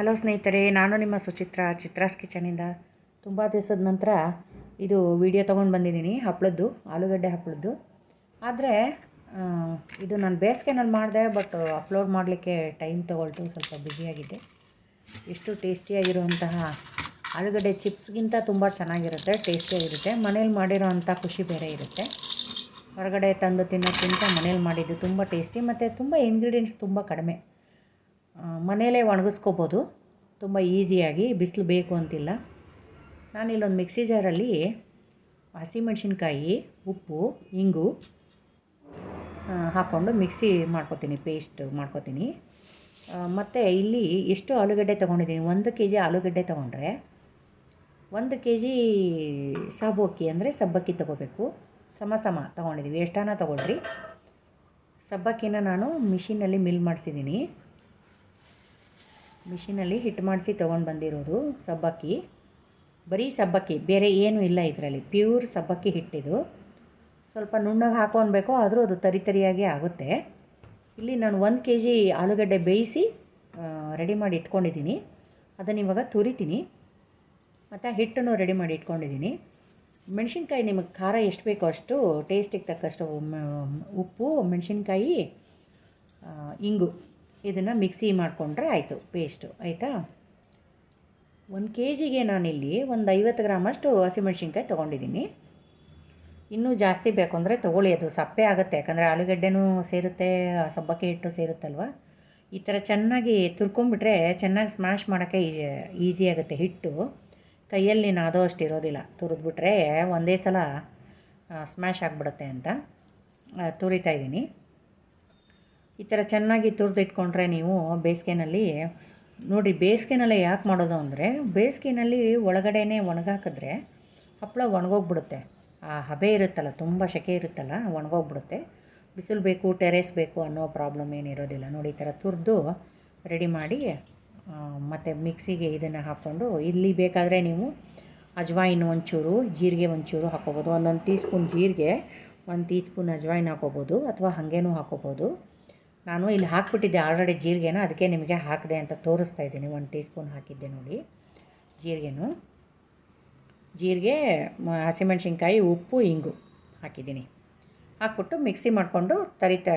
Hello ಸ್ನೇಹಿತರೆ, ನಾನು ನಿಮ್ಮ ಸುಚಿತ್ರ, ಚಿತ್ರಾಸ್ ಕಿಚನಿಂದ. ತುಂಬ ದಿವಸದ ನಂತರ ಇದು ವಿಡಿಯೋ ತೊಗೊಂಡು ಬಂದಿದ್ದೀನಿ ಹಪ್ಪಳದ್ದು ಆಲೂಗಡ್ಡೆ ಹಪ್ಪಳದ್ದು ಆದರೆ ಇದು ನಾನು ಬೇಸಿಗೆನಲ್ಲಿ ಮಾಡಿದೆ, ಬಟ್ ಅಪ್ಲೋಡ್ ಮಾಡಲಿಕ್ಕೆ ಟೈಮ್ ತೊಗೊಳ್ತು, ಸ್ವಲ್ಪ ಬ್ಯುಸಿಯಾಗಿದ್ದೆ ಎಷ್ಟು ಟೇಸ್ಟಿಯಾಗಿರುವಂತಹ ಆಲೂಗಡ್ಡೆ ಚಿಪ್ಸ್ಗಿಂತ ತುಂಬ ಚೆನ್ನಾಗಿರುತ್ತೆ, ಟೇಸ್ಟಿಯಾಗಿರುತ್ತೆ. ಮನೇಲಿ ಮಾಡಿರೋ ಅಂಥ ಖುಷಿ ಬೇರೆ ಇರುತ್ತೆ. ಹೊರಗಡೆ ತಂದು ತಿನ್ನೋಕ್ಕಿಂತ ಮನೇಲಿ ಮಾಡಿದ್ದು ತುಂಬ ಟೇಸ್ಟಿ, ಮತ್ತು ತುಂಬ ಇಂಗ್ರೀಡಿಯೆಂಟ್ಸ್ ತುಂಬ ಕಡಿಮೆ. ಮನೇಲೇ ಒಣಗಿಸ್ಕೋಬೋದು. ತುಂಬ ಈಸಿಯಾಗಿ ಬಿಸಿಲು ಬೇಕು ಅಂತಿಲ್ಲ. ನಾನಿಲ್ಲೊಂದು ಮಿಕ್ಸಿ ಜಾರಲ್ಲಿ ಹಸಿಮೆಣ್ಸಿನ್ಕಾಯಿ ಉಪ್ಪು, ಇಂಗು ಹಾಕ್ಕೊಂಡು ಮಿಕ್ಸಿ ಮಾಡ್ಕೊತೀನಿ, ಪೇಸ್ಟ್ ಮಾಡ್ಕೊತೀನಿ. ಮತ್ತು ಇಲ್ಲಿ ಎಷ್ಟು ಆಲೂಗಡ್ಡೆ ತೊಗೊಂಡಿದ್ದೀನಿ, ಒಂದು ಕೆ ಜಿ ಆಲೂಗಡ್ಡೆ ತೊಗೊಂಡ್ರೆ ಒಂದು ಕೆ ಜಿ ಸಾಬು ಅಕ್ಕಿ ಅಂದರೆ ಸಬ್ಬಕ್ಕಿ ತೊಗೋಬೇಕು. ಸಮ ಸಮ ತೊಗೊಂಡಿದ್ದೀವಿ, ಎಷ್ಟಾನ ತೊಗೊಳ್ರಿ? ಸಬ್ಬಕ್ಕಿನ ನಾನು ಮಿಷಿನಲ್ಲಿ ಮಿಲ್ ಮಾಡಿಸಿದ್ದೀನಿ. ಮಿಷಿನಲ್ಲಿ ಹಿಟ್ಟು ಮಾಡಿಸಿ ತೊಗೊಂಡು ಬಂದಿರೋದು ಸಬ್ಬಕ್ಕಿ. ಬರೀ ಸಬ್ಬಕ್ಕಿ, ಬೇರೆ ಏನೂ ಇಲ್ಲ ಇದರಲ್ಲಿ. ಪ್ಯೂರ್ ಸಬ್ಬಕ್ಕಿ ಹಿಟ್ಟಿದು ಸ್ವಲ್ಪ ನುಣ್ಣಗೆ ಹಾಕೊಳ್ಬೇಕು ಆದರೂ ಅದು ತರಿ ತರಿಯಾಗಿ ಆಗುತ್ತೆ. ಇಲ್ಲಿ ನಾನು ಒಂದು ಕೆ ಜಿ ಆಲೂಗಡ್ಡೆ ಬೇಯಿಸಿ ರೆಡಿ ಮಾಡಿ ಇಟ್ಕೊಂಡಿದ್ದೀನಿ. ಅದನ್ನು ಇವಾಗ ತುರಿತೀನಿ. ಮತ್ತು ಹಿಟ್ಟನ್ನು ರೆಡಿ ಮಾಡಿ ಇಟ್ಕೊಂಡಿದ್ದೀನಿ. ಮೆಣಸಿನ್ಕಾಯಿ ನಿಮಗೆ ಖಾರ ಎಷ್ಟು ಬೇಕೋ ಅಷ್ಟು ಟೇಸ್ಟಿಗೆ ತಕ್ಕಷ್ಟು ಉಪ್ಪು, ಮೆಣಸಿನ್ಕಾಯಿ ಇಂಗು. ಇದನ್ನು ಮಿಕ್ಸಿ ಮಾಡಿಕೊಂಡ್ರೆ ಆಯಿತು ಪೇಸ್ಟು ಆಯಿತಾ? ಒಂದು ಕೆ ಜಿಗೆ ನಾನಿಲ್ಲಿ ಒಂದು ಐವತ್ತು ಗ್ರಾಮಷ್ಟು ಹಸಿಮೆಣ್ಸಿನ್ಕಾಯಿ ತೊಗೊಂಡಿದ್ದೀನಿ. ಇನ್ನೂ ಜಾಸ್ತಿ ಬೇಕು ಅಂದರೆ ತೊಗೊಳ್ಳಿ, ಅದು ಸಪ್ಪೆ ಆಗುತ್ತೆ, ಯಾಕಂದರೆ ಆಲೂಗಡ್ಡೆನೂ ಸೇರುತ್ತೆ ಸಬ್ಬಕ್ಕಿ ಹಿಟ್ಟು ಸೇರುತ್ತಲ್ವ? ಈ ಥರ ಚೆನ್ನಾಗಿ ತುರ್ಕೊಂಬಿಟ್ರೆ ಚೆನ್ನಾಗಿ ಸ್ಮ್ಯಾಶ್ ಮಾಡೋಕ್ಕೆ ಈಸಿ ಆಗುತ್ತೆ ಹಿಟ್ಟು. ಕೈಯಲ್ಲಿ ನೀನು ಅದೋ ಅಷ್ಟು ಇರೋದಿಲ್ಲ, ತುರಿದ್ಬಿಟ್ರೆ ಒಂದೇ ಸಲ ಸ್ಮ್ಯಾಶ್ ಆಗಿಬಿಡುತ್ತೆ ಅಂತ ತುರಿತಾ ಇದ್ದೀನಿ. ಈ ಥರ ಚೆನ್ನಾಗಿ ತುರಿದಿಟ್ಕೊಂಡ್ರೆ ನೀವು ಬೇಸಿಗೆನಲ್ಲಿ, ನೋಡಿ ಬೇಸಿಗೆನಲ್ಲಿ ಯಾಕೆ ಮಾಡೋದು ಅಂದರೆ, ಬೇಸಿಗೆನಲ್ಲಿ ಒಳಗಡೆನೇ ಒಣಗಾಕಿದ್ರೆ ಹಪ್ಪಳ ಒಣಗೋಗ್ಬಿಡುತ್ತೆ. ಆ ಹಬೆ ಇರುತ್ತಲ್ಲ, ತುಂಬ ಸೆಕೆ ಇರುತ್ತಲ್ಲ, ಒಣಗೋಗ್ಬಿಡುತ್ತೆ. ಬಿಸಿಲು ಬೇಕು, ಟೆರೇಸ್ ಬೇಕು ಅನ್ನೋ ಪ್ರಾಬ್ಲಮ್ ಏನಿರೋದಿಲ್ಲ. ನೋಡಿ, ಈ ಥರ ತುರಿದು ರೆಡಿ ಮಾಡಿ ಮತ್ತು ಮಿಕ್ಸಿಗೆ ಇದನ್ನು ಹಾಕ್ಕೊಂಡು, ಇಲ್ಲಿ ಬೇಕಾದರೆ ನೀವು ಅಜ್ವಾಯಿನ್ ಒಂಚೂರು, ಜೀರಿಗೆ ಒಂಚೂರು ಹಾಕೋಬೋದು. ಒಂದೊಂದು ಟೀ ಸ್ಪೂನ್ ಜೀರಿಗೆ, ಒಂದು ಟೀ ಸ್ಪೂನ್ ಅಜ್ವಾಯಿನ್ ಹಾಕೋಬೋದು ಅಥವಾ ಹಾಗೇನೂ ಹಾಕೋಬೋದು. ನಾನು ಇಲ್ಲಿ ಹಾಕ್ಬಿಟ್ಟಿದ್ದೆ ಆಲ್ರೆಡಿ ಜೀರಿಗೆನ, ಅದಕ್ಕೆ ನಿಮಗೆ ಹಾಕಿದೆ ಅಂತ ತೋರಿಸ್ತಾ ಇದ್ದೀನಿ. ಒಂದು ಟೀ ಸ್ಪೂನ್ ಹಾಕಿದ್ದೆ ನೋಡಿ. ಜೀರಿಗೆನು. ಜೀರಿಗೆ ಹಸಿಮೆಣ್ಸಿನ್ಕಾಯಿ, ಉಪ್ಪು, ಇಂಗು ಹಾಕಿದ್ದೀನಿ. ಹಾಕ್ಬಿಟ್ಟು ಮಿಕ್ಸಿ ಮಾಡಿಕೊಂಡು ತರಿತ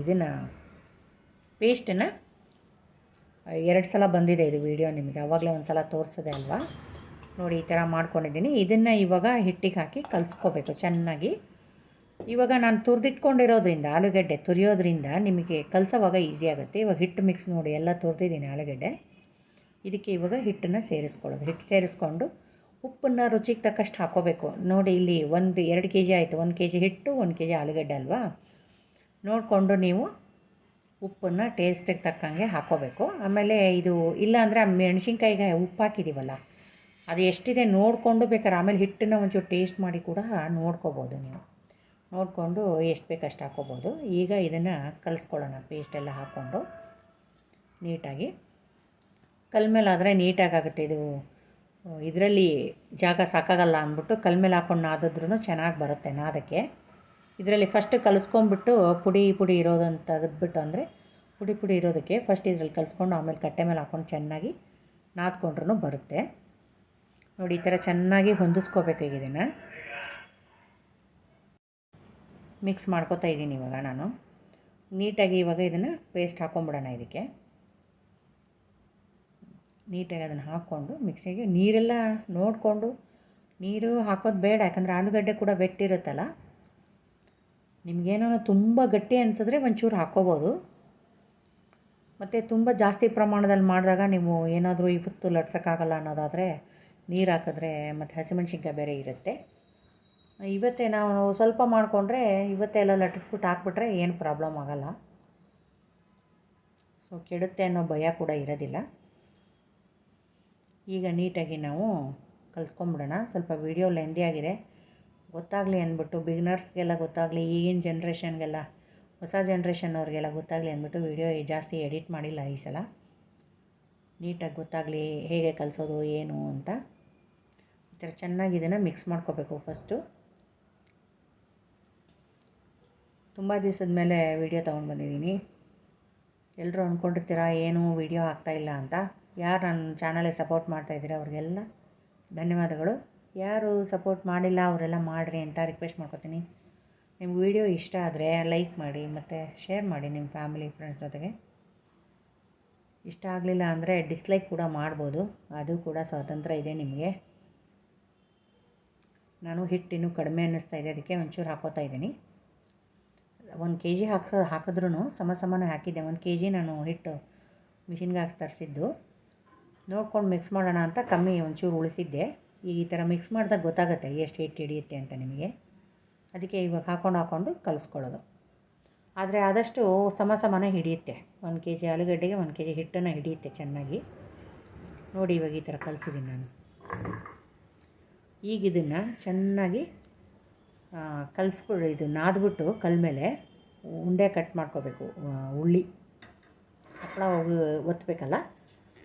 ಇದನ್ನು ಪೇಸ್ಟನ್ನು ಎರಡು ಸಲ ಬಂದಿದೆ ಇದು ವಿಡಿಯೋ ನಿಮಗೆ. ಆವಾಗಲೇ ಒಂದು ಸಲ ತೋರಿಸಿದೆ ಅಲ್ವಾ? ನೋಡಿ, ಈ ಥರ ಮಾಡ್ಕೊಂಡಿದ್ದೀನಿ. ಇದನ್ನು ಇವಾಗ ಹಿಟ್ಟಿಗೆ ಹಾಕಿ ಕಲಿಸ್ಕೋಬೇಕು ಚೆನ್ನಾಗಿ. ಇವಾಗ ನಾನು ತುರಿದಿಟ್ಕೊಂಡಿರೋದ್ರಿಂದ ಆಲೂಗಡ್ಡೆ ತುರಿಯೋದ್ರಿಂದ ನಿಮಗೆ ಕಲಸೋವಾಗ ಈಸಿ ಆಗುತ್ತೆ. ಇವಾಗ ಹಿಟ್ಟು ಮಿಕ್ಸ್ ನೋಡಿ ಎಲ್ಲ ತುರಿದಿದ್ದೀನಿ ಆಲೂಗಡ್ಡೆ. ಇದಕ್ಕೆ ಇವಾಗ ಹಿಟ್ಟನ್ನು ಸೇರಿಸ್ಕೊಳ್ಳೋದು. ಹಿಟ್ಟು ಸೇರಿಸ್ಕೊಂಡು ಉಪ್ಪನ್ನು ರುಚಿಗೆ ತಕ್ಕಷ್ಟು ಹಾಕೋಬೇಕು. ನೋಡಿ ಇಲ್ಲಿ ಒಂದು, ಎರಡು ಕೆ ಜಿ ಆಯಿತು. ಒಂದು ಕೆ ಜಿ ಹಿಟ್ಟು, ಒಂದು ಕೆ ಜಿ ಆಲೂಗಡ್ಡೆ ಅಲ್ವಾ? ನೋಡಿಕೊಂಡು ನೀವು ಉಪ್ಪನ್ನು ಟೇಸ್ಟಿಗೆ ತಕ್ಕಂಗೆ ಹಾಕೋಬೇಕು. ಆಮೇಲೆ ಇದು ಇಲ್ಲಾಂದರೆ ಮೆಣಸಿನ್ಕಾಯಿಗೆ ಉಪ್ಪು ಹಾಕಿದ್ದೀವಲ್ಲ ಅದು ಎಷ್ಟಿದೆ ನೋಡಿಕೊಂಡು ಬೇಕಾದ್ರೆ ಆಮೇಲೆ ಹಿಟ್ಟನ್ನು ಒಂಚೂರು ಟೇಸ್ಟ್ ಮಾಡಿ ಕೂಡ ನೋಡ್ಕೋಬೋದು ನೀವು. ನೋಡಿಕೊಂಡು ಎಷ್ಟು ಬೇಕು ಅಷ್ಟು ಹಾಕೋಬೋದು. ಈಗ ಇದನ್ನು ಕಲಿಸ್ಕೊಳ್ಳೋಣ ಪೇಸ್ಟೆಲ್ಲ ಹಾಕ್ಕೊಂಡು ನೀಟಾಗಿ. ಕಲ್ ಮೇಲೆ ಆದರೆ ನೀಟಾಗಾಗುತ್ತೆ ಇದು. ಇದರಲ್ಲಿ ಜಾಗ ಸಾಕಾಗಲ್ಲ ಅಂದ್ಬಿಟ್ಟು ಕಲ್ ಮೇಲೆ ಹಾಕೊಂಡು ನಾದಿದ್ರೂ ಚೆನ್ನಾಗಿ ಬರುತ್ತೆ ನಾದಕ್ಕೆ. ಇದರಲ್ಲಿ ಫಸ್ಟ್ ಕಲಿಸ್ಕೊಂಬಿಟ್ಟು ಪುಡಿ ಪುಡಿ ಇರೋದನ್ನು ತೆಗೆದ್ಬಿಟ್ಟು ಅಂದರೆ ಪುಡಿ ಪುಡಿ ಇರೋದಕ್ಕೆ ಫಸ್ಟ್ ಇದರಲ್ಲಿ ಕಲಿಸ್ಕೊಂಡು ಆಮೇಲೆ ಕಟ್ಟೆ ಮೇಲೆ ಹಾಕೊಂಡು ಚೆನ್ನಾಗಿ ನಾದ್ಕೊಂಡ್ರೂ ಬರುತ್ತೆ. ನೋಡಿ, ಈ ಥರ ಚೆನ್ನಾಗಿ ಹೊಂದಿಸ್ಕೋಬೇಕು ಈಗ ಇದನ್ನು. ಮಿಕ್ಸ್ ಮಾಡ್ಕೋತಾ ಇದ್ದೀನಿ ಇವಾಗ ನಾನು. ನೀಟಾಗಿ ಇವಾಗ ಇದನ್ನು ಪೇಸ್ಟ್ ಹಾಕೊಂಬಿಡೋಣ ಇದಕ್ಕೆ. ನೀಟಾಗಿ ಅದನ್ನು ಹಾಕ್ಕೊಂಡು ಮಿಕ್ಸಿಗೆ ನೀರೆಲ್ಲ ನೋಡಿಕೊಂಡು ನೀರು ಹಾಕೋದು ಬೇಡ, ಯಾಕಂದರೆ ಆಲೂಗಡ್ಡೆ ಕೂಡ ಬೆಟ್ಟಿರುತ್ತಲ್ಲ. ನಿಮಗೇನೋ ತುಂಬ ಗಟ್ಟಿ ಅನಿಸಿದ್ರೆ ಒಂಚೂರು ಹಾಕ್ಕೋಬೋದು ಮತ್ತು ತುಂಬ ಜಾಸ್ತಿ ಪ್ರಮಾಣದಲ್ಲಿ ಮಾಡಿದಾಗ ನೀವು ಏನಾದರೂ ಇವತ್ತು ಲಟ್ಸೋಕ್ಕಾಗಲ್ಲ ಅನ್ನೋದಾದರೆ ನೀರು ಹಾಕಿದ್ರೆ ಮತ್ತು ಹಸಿಮೆಣ್ಸಿನ್ಕಾಯಿ ಬೇರೆ ಇರುತ್ತೆ. ಇವತ್ತೇ ನಾವು ಸ್ವಲ್ಪ ಮಾಡಿಕೊಂಡ್ರೆ ಇವತ್ತೇ ಎಲ್ಲ ಲಟ್ಟಿಸ್ಬಿಟ್ಟು ಹಾಕ್ಬಿಟ್ರೆ ಏನು ಪ್ರಾಬ್ಲಮ್ ಆಗಲ್ಲ. ಸೊ ಕೆಡುತ್ತೆ ಅನ್ನೋ ಭಯ ಕೂಡ ಇರೋದಿಲ್ಲ. ಈಗ ನೀಟಾಗಿ ನಾವು ಕಲಿಸ್ಕೊಂಬಿಡೋಣ. ಸ್ವಲ್ಪ ವೀಡಿಯೋ ಲೆಂದಿ ಆಗಿದೆ. ಗೊತ್ತಾಗಲಿ ಅಂದ್ಬಿಟ್ಟು ಬಿಗ್ನರ್ಸ್ಗೆಲ್ಲ ಗೊತ್ತಾಗಲಿ, ಈಗಿನ ಜನ್ರೇಷನ್ಗೆಲ್ಲ ಹೊಸ ಜನ್ರೇಷನ್ ಅವ್ರಿಗೆಲ್ಲ ಗೊತ್ತಾಗಲಿ ಅಂದ್ಬಿಟ್ಟು ವೀಡಿಯೋ ಜಾಸ್ತಿ ಎಡಿಟ್ ಮಾಡಿಲ್ಲ ಈ ಸಲ. ನೀಟಾಗಿ ಗೊತ್ತಾಗಲಿ ಹೇಗೆ ಕಲಿಸೋದು, ಏನು ಅಂತ. ಈ ಥರ ಚೆನ್ನಾಗಿ ಇದನ್ನು ಮಿಕ್ಸ್ ಮಾಡ್ಕೋಬೇಕು ಫಸ್ಟು ತುಂಬ ದಿವಸದ ಮೇಲೆ ವಿಡಿಯೋ ತೊಗೊಂಡು ಬಂದಿದ್ದೀನಿ. ಎಲ್ಲರೂ ಅಂದ್ಕೊಂಡಿರ್ತೀರ ಏನೂ ವೀಡಿಯೋ ಆಗ್ತಾಯಿಲ್ಲ ಅಂತ? ಯಾರು ನನ್ನ ಚಾನಲಿಗೆ ಸಪೋರ್ಟ್ ಮಾಡ್ತಾಯಿದ್ದೀರ ಅವ್ರಿಗೆಲ್ಲ? ಧನ್ಯವಾದಗಳು. ಯಾರು ಸಪೋರ್ಟ್ ಮಾಡಿಲ್ಲ, ಅವರೆಲ್ಲ ಮಾಡಿರಿ ಅಂತ ರಿಕ್ವೆಸ್ಟ್ ಮಾಡ್ಕೊತೀನಿ. ನಿಮ್ಗೆ ವೀಡಿಯೋ ಇಷ್ಟ ಆದರೆ ಲೈಕ್ ಮಾಡಿ, ಮತ್ತು ಶೇರ್ ಮಾಡಿ ನಿಮ್ಮ ಫ್ಯಾಮಿಲಿ ಫ್ರೆಂಡ್ಸ್ ಜೊತೆಗೆ. ಇಷ್ಟ ಆಗಲಿಲ್ಲ ಅಂದರೆ ಡಿಸ್ಲೈಕ್ ಕೂಡ ಮಾಡ್ಬೋದು. ಅದು ಕೂಡ ಸ್ವಾತಂತ್ರ್ಯ ಇದೆ ನಿಮಗೆ. ನಾನು ಹಿಟ್ಟು ಇನ್ನೂ ಕಡಿಮೆ ಅನ್ನಿಸ್ತಾ ಇದೆ, ಅದಕ್ಕೆ ಒಂಚೂರು ಹಾಕೋತಾ ಇದ್ದೀನಿ. ಒಂದು ಕೆ ಜಿ ಹಾಕ ಹಾಕಿದ್ರೂ ಸಮ ಸಮಾನ ಹಾಕಿದ್ದೆ ಒಂದು ಕೆ ಜಿ ನಾನು ಹಿಟ್ಟು, ಮಿಷಿನ್ಗೆ ಹಾಕಿ ತರಿಸಿದ್ದು. ನೋಡ್ಕೊಂಡು ಮಿಕ್ಸ್ ಮಾಡೋಣ ಅಂತ ಕಮ್ಮಿ ಒಂಚೂರು ಉಳಿಸಿದ್ದೆ. ಈ ಥರ ಮಿಕ್ಸ್ ಮಾಡಿದಾಗ ಗೊತ್ತಾಗುತ್ತೆ ಎಷ್ಟು ಹಿಟ್ಟು ಹಿಡಿಯುತ್ತೆ ಅಂತ ನಿಮಗೆ. ಅದಕ್ಕೆ ಇವಾಗ ಹಾಕೊಂಡು ಹಾಕ್ಕೊಂಡು ಕಲಿಸ್ಕೊಳ್ಳೋದು. ಆದರೆ ಆದಷ್ಟು ಸಮ ಸಮಾನ ಹಿಡಿಯುತ್ತೆ. ಒಂದು ಕೆ ಜಿ ಆಲೂಗಡ್ಡೆಗೆ ಒಂದು ಕೆ ಜಿ ಹಿಟ್ಟನ್ನು ಹಿಡಿಯುತ್ತೆ ಚೆನ್ನಾಗಿ. ನೋಡಿ ಇವಾಗ ಈ ಥರ ಕಲಿಸಿದ್ದೀನಿ ನಾನು. ಈಗ ಇದನ್ನು ಚೆನ್ನಾಗಿ ಕಲಿಸ್ಬಿಡು ಇದು ನಾದ್ಬಿಟ್ಟು ಕಲ್ ಮೇಲೆ ಉಂಡೆ ಕಟ್ ಮಾಡ್ಕೋಬೇಕು ಉಳ್ಳಿ. ಹಪ್ಪಳ ಒತ್ತಬೇಕಲ್ಲ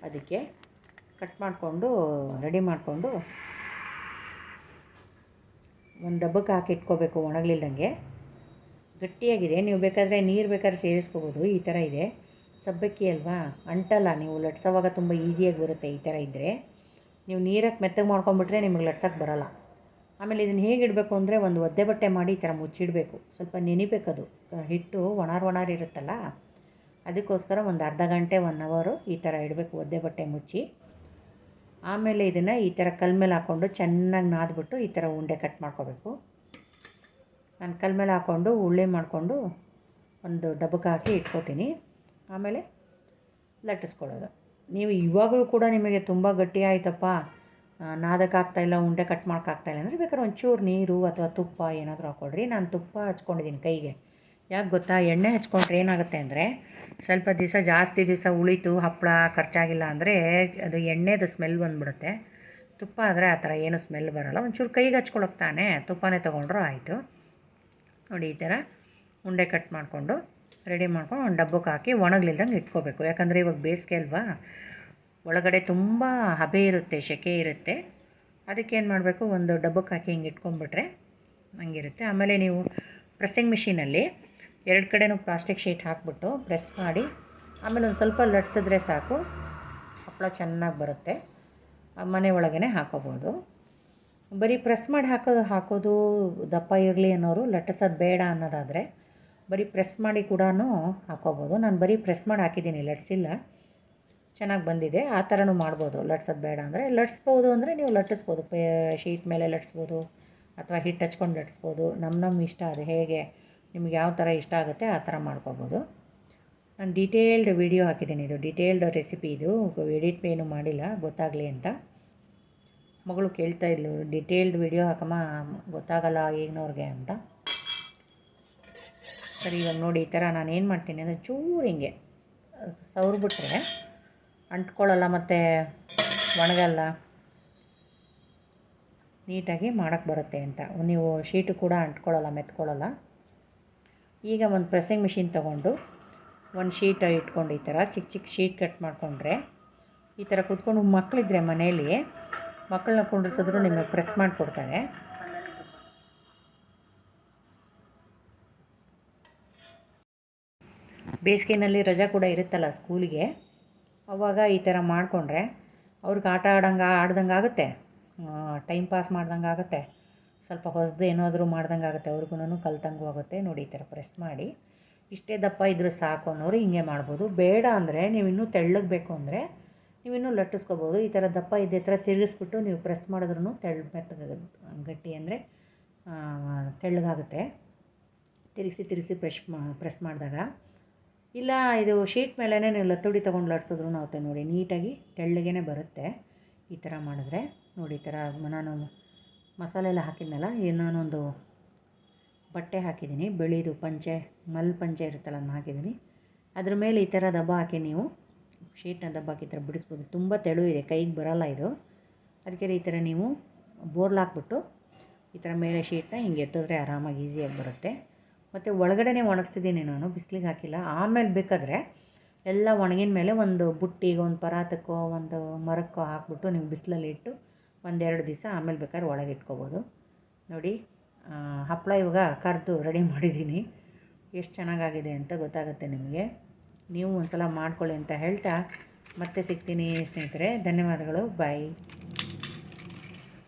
ಅದಕ್ಕೆ ಕಟ್ ಮಾಡಿಕೊಂಡು, ರೆಡಿ ಮಾಡಿಕೊಂಡು ಒಂದು ಡಬ್ಬಕ್ಕೆ ಹಾಕಿ ಇಟ್ಕೋಬೇಕು ಒಣಗಲಿಲ್ದಂಗೆ. ಗಟ್ಟಿಯಾಗಿದೆ. ನೀವು ಬೇಕಾದರೆ ನೀರು ಬೇಕಾದ್ರೆ ಸೇರಿಸ್ಕೋಬೋದು. ಈ ಥರ ಇದೆ. ಸಬ್ಬಕ್ಕಿ ಅಲ್ವಾ? ಅಂಟಲ್ಲ ನೀವು. ಲಟ್ಸೋವಾಗ ತುಂಬ ಈಸಿಯಾಗಿ ಬರುತ್ತೆ ಈ ಥರ ಇದ್ದರೆ ನೀವು ನೀರಕ್ಕೆ ಮೆತ್ತಗೆ ಮಾಡ್ಕೊಂಬಿಟ್ರೆ ನಿಮಗೆ ಲಟ್ಸೋಕ್ಕೆ ಬರೋಲ್ಲ. ಆಮೇಲೆ ಇದನ್ನು ಹೇಗೆ ಇಡಬೇಕು ಅಂದರೆ ಒಂದು ಒದ್ದೆ ಬಟ್ಟೆ ಮಾಡಿ ಈ ಥರ ಮುಚ್ಚಿಡಬೇಕು. ಸ್ವಲ್ಪ ನೆನಿಬೇಕದು ಹಿಟ್ಟು ಒಣಾರ್ ಒಣಾರ್ ಇರುತ್ತಲ್ಲ ಅದಕ್ಕೋಸ್ಕರ ಒಂದು ಅರ್ಧ ಗಂಟೆ ಒನ್ ಅವರು ಈ ಥರ ಇಡಬೇಕು ಒದ್ದೆ ಬಟ್ಟೆ ಮುಚ್ಚಿ. ಆಮೇಲೆ ಇದನ್ನು ಈ ಥರ ಕಲ್ ಮೇಲೆ ಹಾಕ್ಕೊಂಡು ಚೆನ್ನಾಗಿ ನಾದ್ಬಿಟ್ಟು ಈ ಥರ ಉಂಡೆ ಕಟ್ ಮಾಡ್ಕೋಬೇಕು. ನಾನು ಕಲ್ ಮೇಲೆ ಹಾಕ್ಕೊಂಡು ಉಳ್ಳಿ ಮಾಡಿಕೊಂಡು ಒಂದು ಡಬ್ಬಕ್ಕೆ ಹಾಕಿ ಇಟ್ಕೋತೀನಿ. ಆಮೇಲೆ ಲಟ್ಟಿಸ್ಕೊಳ್ಳೋದು. ನೀವು ಇವಾಗಲೂ ಕೂಡ ನಿಮಗೆ ತುಂಬ ಗಟ್ಟಿ ಆಯ್ತಪ್ಪ. ಆ, ನಾದಕ್ಕಾಗ್ತಾಯಿಲ್ಲ ಉಂಡೆ ಕಟ್ ಮಾಡೋಕ್ಕಾಗ್ತಾಯಿಲ್ಲ ಅಂದರೆ ಬೇಕಾದ್ರೆ ಒಂಚೂರು ನೀರು ಅಥವಾ ತುಪ್ಪ ಏನಾದರೂ ಹಾಕ್ಕೊಡ್ರಿ ನಾನು ತುಪ್ಪ ಹಚ್ಕೊಂಡಿದ್ದೀನಿ ಕೈಗೆ. ಯಾಕೆ ಗೊತ್ತಾ? ಎಣ್ಣೆ ಹಚ್ಕೊಂಡ್ರೆ ಏನಾಗುತ್ತೆ ಅಂದರೆ ಸ್ವಲ್ಪ ದಿವಸ, ಜಾಸ್ತಿ ದಿವಸ ಉಳಿತು, ಹಪ್ಪಳ ಖರ್ಚಾಗಿಲ್ಲ ಅಂದರೆ ಅದು ಎಣ್ಣೆದು ಸ್ಮೆಲ್ ಬಂದುಬಿಡುತ್ತೆ. ತುಪ್ಪ ಆದರೆ ಆ ಥರ ಏನು ಸ್ಮೆಲ್ ಬರೋಲ್ಲ. ಒಂಚೂರು ಕೈಗೆ ಹಚ್ಕೊಳಕ್ಕೆ ತಾನೇ ತುಪ್ಪನೇ ತೊಗೊಂಡ್ರು ಆಯಿತು. ನೋಡಿ, ಈ ಥರ ಉಂಡೆ ಕಟ್ ಮಾಡಿಕೊಂಡು ರೆಡಿ ಮಾಡ್ಕೊಂಡು ಒಂದು ಡಬ್ಬಕ್ಕೆ ಹಾಕಿ ಒಣಗ್ಲಿಲ್ದಂಗೆ ಇಟ್ಕೋಬೇಕು. ಯಾಕಂದರೆ ಇವಾಗ ಬೇಸಿಗೆ ಅಲ್ವಾ? ಒಳಗಡೆ ತುಂಬ ಹಬೆ ಇರುತ್ತೆ ಸೆಕೆ ಇರುತ್ತೆ. ಅದಕ್ಕೇನು ಮಾಡಬೇಕು? ಒಂದು ಡಬ್ಬಕ್ಕೆ ಹಾಕಿ ಹಿಂಗೆ ಇಟ್ಕೊಂಡ್ಬಿಟ್ರೆ ಹಂಗಿರುತ್ತೆ. ಆಮೇಲೆ ನೀವು ಪ್ರೆಸ್ಸಿಂಗ್ ಮಿಷಿನಲ್ಲಿ ಎರಡು ಕಡೆನೂ ಪ್ಲಾಸ್ಟಿಕ್ ಶೀಟ್ ಹಾಕ್ಬಿಟ್ಟು ಪ್ರೆಸ್ ಮಾಡಿ, ಆಮೇಲೆ ಒಂದು ಸ್ವಲ್ಪ ಲಟ್ಸಿದ್ರೆ ಸಾಕು. ಹಪ್ಪಳ ಚೆನ್ನಾಗಿ ಬರುತ್ತೆ. ಮನೆ ಒಳಗೇ ಹಾಕೋಬೋದು. ಬರೀ ಪ್ರೆಸ್ ಮಾಡಿ ಹಾಕೋದು ಹಾಕೋದು ದಪ್ಪ ಇರಲಿ ಅನ್ನೋರು ಲಟ್ಟಿಸೋದು ಬೇಡ ಅನ್ನೋದಾದರೆ ಬರೀ ಪ್ರೆಸ್ ಮಾಡಿ ಕೂಡ ಹಾಕೋಬೋದು. ನಾನು ಬರೀ ಪ್ರೆಸ್ ಮಾಡಿ ಹಾಕಿದ್ದೀನಿ, ಲಟ್ಸಿಲ್ಲ. ಚೆನ್ನಾಗಿ ಬಂದಿದೆ. ಆ ಥರನೂ ಮಾಡ್ಬೋದು. ಲಟ್ಸೋದು ಬೇಡ ಅಂದರೆ. ಲಟ್ಸ್ಬೋದು ಅಂದರೆ ನೀವು ಲಟ್ಟಿಸ್ಬೋದು. ಶೀಟ್ ಮೇಲೆ ಲಟ್ಸ್ಬೋದು. ಅಥವಾ ಹಿಟ್ಟು ಹಚ್ಕೊಂಡು ಲಟ್ಸ್ಬೋದು. ನಮ್ಮ ನಮ್ಮ ಇಷ್ಟ ಅದು ಹೇಗೆ, ನಿಮ್ಗೆ ಯಾವ ಥರ ಇಷ್ಟ ಆಗುತ್ತೆ ಆ ಥರ ಮಾಡ್ಕೋಬೋದು. ನಾನು ಡೀಟೇಲ್ಡ್ ವಿಡಿಯೋ ಹಾಕಿದ್ದೀನಿ ಇದು. ಡೀಟೇಲ್ಡ್ ರೆಸಿಪಿ ಇದು. ಎಡಿಟ್ ಏನು ಮಾಡಿಲ್ಲ, ಗೊತ್ತಾಗಲಿ ಅಂತ. ಮಗಳು ಕೇಳ್ತಾ ಇದ್ಲು, ಡಿಟೇಲ್ಡ್ ವಿಡಿಯೋ ಹಾಕಮ್ಮ, ಗೊತ್ತಾಗಲ್ಲ ಈಗಿನವ್ರಿಗೆ ಅಂತ. ಸರಿ, ಇವಾಗ ನೋಡಿ, ಈ ಥರ ನಾನು ಏನು ಮಾಡ್ತೀನಿ ಅಂದರೆ ಚೂರು ಹಿಂಗೆ ಸವ್ರ್ಬಿಟ್ರೆ ಅಂಟ್ಕೊಳ್ಳಲ್ಲ ಮತ್ತು ಒಣಗಲ್ಲ. ನೀಟಾಗಿ ಮಾಡೋಕ್ಕೆ ಬರುತ್ತೆ ಅಂತ. ನೀವು ಶೀಟು ಕೂಡ ಅಂಟ್ಕೊಳ್ಳಲ್ಲ, ಮೆತ್ಕೊಳ್ಳಲ್ಲ. ಈಗ ಒಂದು ಪ್ರೆಸ್ಸಿಂಗ್ ಮಿಷಿನ್ ತೊಗೊಂಡು ಒಂದು ಶೀಟ್ ಇಟ್ಕೊಂಡು ಈ ಥರ ಚಿಕ್ಕ ಚಿಕ್ಕ ಶೀಟ್ ಕಟ್ ಮಾಡಿಕೊಂಡ್ರೆ ಈ ಥರ ಕೂತ್ಕೊಂಡು ಮಕ್ಕಳಿದ್ರೆ ಮನೆಯಲ್ಲಿ ಮಕ್ಕಳನ್ನ ಕುಂಡ್ರಿಸಿದ್ರು ನಿಮಗೆ ಪ್ರೆಸ್ ಮಾಡಿಕೊಡ್ತಾರೆ. ಬೇಸಿಗೆನಲ್ಲಿ ರಜಾ ಕೂಡ ಇರುತ್ತಲ್ಲ ಸ್ಕೂಲಿಗೆ ಅವಾಗ ಈ ಥರ ಮಾಡಿಕೊಂಡ್ರೆ ಅವ್ರಿಗೆ ಆಟ ಆಡಂಗೆ ಆಡ್ದಂಗೆ ಆಗುತ್ತೆ. ಟೈಮ್ ಪಾಸ್ ಮಾಡ್ದಂಗೆ ಆಗುತ್ತೆ. ಸ್ವಲ್ಪ ಹೊಸದು ಏನಾದರೂ ಮಾಡ್ದಂಗೆ ಆಗುತ್ತೆ ಅವ್ರಿಗೂ ಕಲ್ತಂಗೂ ಆಗುತ್ತೆ. ನೋಡಿ, ಈ ಥರ ಪ್ರೆಸ್ ಮಾಡಿ. ಇಷ್ಟೇ ದಪ್ಪ ಇದ್ರೆ ಸಾಕು ಅನ್ನೋರು ಹಿಂಗೆ ಮಾಡ್ಬೋದು. ಬೇಡ ಅಂದರೆ ನೀವು ಇನ್ನೂ ತೆಳ್ಳಗೆ ಬೇಕು ಅಂದರೆ ನೀವು ಇನ್ನೂ ಲಟ್ಟಿಸ್ಕೋಬೋದು. ಈ ಥರ ದಪ್ಪ ಇದ್ದೇ ಥರ ತಿರುಗಿಸ್ಬಿಟ್ಟು ನೀವು ಪ್ರೆಸ್ ಮಾಡಿದ್ರೂ ತೆಳ್ಳ ಗಟ್ಟಿ ಅಂದರೆ ತೆಳ್ಳಗಾಗುತ್ತೆ. ತಿರುಗಿಸಿ ತಿರುಗಿಸಿ ಪ್ರೆಶ್ ಮಾ ಪ್ರೆಸ್ ಮಾಡಿದಾಗ ಇಲ್ಲ, ಇದು ಶೀಟ್ ಮೇಲೇ ನೀವು ಲತ್ತುಡಿ ತೊಗೊಂಡು ಲಟ್ಸಿದ್ರು ಆಗುತ್ತೆ ನೋಡಿ, ನೀಟಾಗಿ ತೆಳ್ಳಗೇ ಬರುತ್ತೆ. ಈ ಥರ ಮಾಡಿದ್ರೆ, ನೋಡಿ ಈ ಥರ ನಾನು ಮಸಾಲೆ ಎಲ್ಲ ಹಾಕಿದ್ನಲ್ಲ ನಾನೊಂದು ಬಟ್ಟೆ ಹಾಕಿದ್ದೀನಿ ಬೆಳೀದು ಪಂಚೆ, ಮಲ್ ಪಂಚೆ ಇರುತ್ತಲ್ಲ ಅದನ್ನ ಹಾಕಿದ್ದೀನಿ. ಅದ್ರ ಮೇಲೆ ಈ ಥರ ದಬ್ಬ ಹಾಕಿ ನೀವು, ಶೀಟ್ನ ದಬ್ಬ ಹಾಕಿ ಈ ಥರ ಬಿಡಿಸ್ಬೋದು. ತುಂಬ ತೆಳು ಇದೆ, ಕೈಗೆ ಬರಲ್ಲ ಇದು. ಅದಕ್ಕೆ ಈ ಥರ ನೀವು ಬೋರ್ಲ್ ಹಾಕ್ಬಿಟ್ಟು ಈ ಥರ ಮೇಲೆ ಶೀಟ್ನ ಹಿಂಗೆ ಎತ್ತಿದ್ರೆ ಆರಾಮಾಗಿ ಈಸಿಯಾಗಿ ಬರುತ್ತೆ. ಮತ್ತು ಒಳಗಡೆನೇ ಒಣಗಿಸಿದ್ದೀನಿ ನಾನು, ಬಿಸಿಲಿಗೆ ಹಾಕಿಲ್ಲ. ಆಮೇಲೆ ಬೇಕಾದರೆ ಎಲ್ಲ ಒಣಗಿನ ಮೇಲೆ ಒಂದು ಬುಟ್ಟಿಗೆ, ಒಂದು ಪರಾತಕ್ಕೋ ಒಂದು ಮರಕ್ಕೋ ಹಾಕ್ಬಿಟ್ಟು ನೀವು ಬಿಸಿಲಲ್ಲಿ ಇಟ್ಟು ಒಂದೆರಡು ದಿವಸ ಆಮೇಲೆ ಬೇಕಾದ್ರೆ ಒಳಗೆ ಇಟ್ಕೋಬೋದು. ನೋಡಿ ಹಪ್ಪಳ ಇವಾಗ ಕರೆದು ರೆಡಿ ಮಾಡಿದ್ದೀನಿ. ಎಷ್ಟು ಚೆನ್ನಾಗಾಗಿದೆ ಅಂತ ಗೊತ್ತಾಗುತ್ತೆ ನಿಮಗೆ. ನೀವು ಒಂದು ಸಲ ಮಾಡ್ಕೊಳ್ಳಿ ಅಂತ ಹೇಳ್ತಾ ಮತ್ತೆ ಸಿಗ್ತೀನಿ ಸ್ನೇಹಿತರೆ. ಧನ್ಯವಾದಗಳು. ಬಾಯ್.